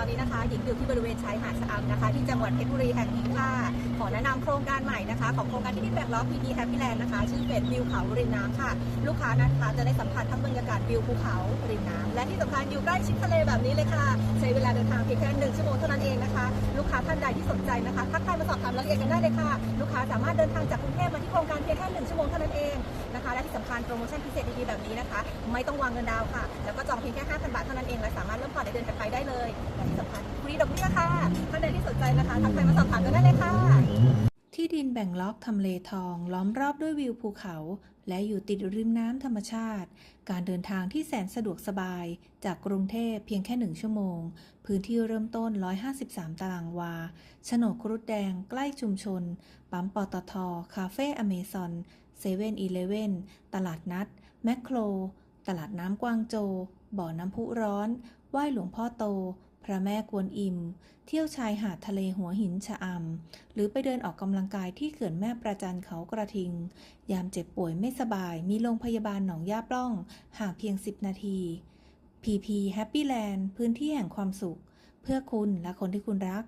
ตอนนี้นะคะหญิงอยู่ที่บริเวณชายหาดชะอำนะคะ ที่จังหวัดเพชรบุรีแห่งนี้ค่ะขอแนะนำโครงการใหม่นะคะของโครงการที่ดินแบ่งล็อพีดีแฮปปี้แลนด์นะคะชื่อเป็ดวิวเขาริมน้ำค่ะ ลูกค้านะคะจะได้สัมผัสทั้งบรรยากาศวิวภูเขาริมน้ำและที่สำคัญอยู่ใกล้ชิดทะเลแบบนี้เลยค่ะ ใช้เวลาเดินทางเพียงแค่หนึ่งชั่วโมงเท่านั้นเองนะคะ ลูกค้าท่านใดที่สนใจนะคะทักทายมาสอบถามรายละเอียดกันได้เลยค่ะ ลูกค้าสามารถเดินทางจากกรุงเทพมาที่โครงการเพียงแค่หนึ่งชั่วโมงเท่านั้นเองนะคะและที่สำคัญโปรโมชั่นพิเศษดีๆแบบนี้นะคะ ไม่ต้องวางเงินดาวค่ะ แล้วก็จองเพียงแค่5,000บาทเท่านั้นเองและสามารถเริ่มผ่อนในเดือนถัดไปได้เลย และที่ดอกเบี้ยค่ะท่านใดที่สนใจนะคะทักทายมาสอบถามกันได้เลยค่ะ ที่ดินแบ่งล็อกทำเลทอง ล้อมรอบด้วยวิวภูเขา และอยู่ติดริมน้ำธรรมชาติ การเดินทางที่แสนสะดวกสบาย จากกรุงเทพเพียงแค่หนึ่งชั่วโมง พื้นที่เริ่มต้น 153 ตารางวาโฉนดครุฑแดง ใกล้ชุมชน ปั๊มปตท คาเฟ่อเมซอนเซเว่นอีเลเว่นตลาดนัด แมคโคร ตลาดน้ำกวางโจ บ่อน้ำพุร้อน ไหว้หลวงพ่อโต ระแม่กวนอิม เที่ยวชายหาดทะเลหัวหินชะอำ หรือไปเดินออกกำลังกายที่เขื่อนแม่ประจันเขากระทิง ยามเจ็บป่วยไม่สบาย มีโรงพยาบาลหนองย่าปล้อง ห่างเพียง 10 นาที PP Happy Land พื้นที่แห่งความสุข เพื่อคุณและคนที่คุณรัก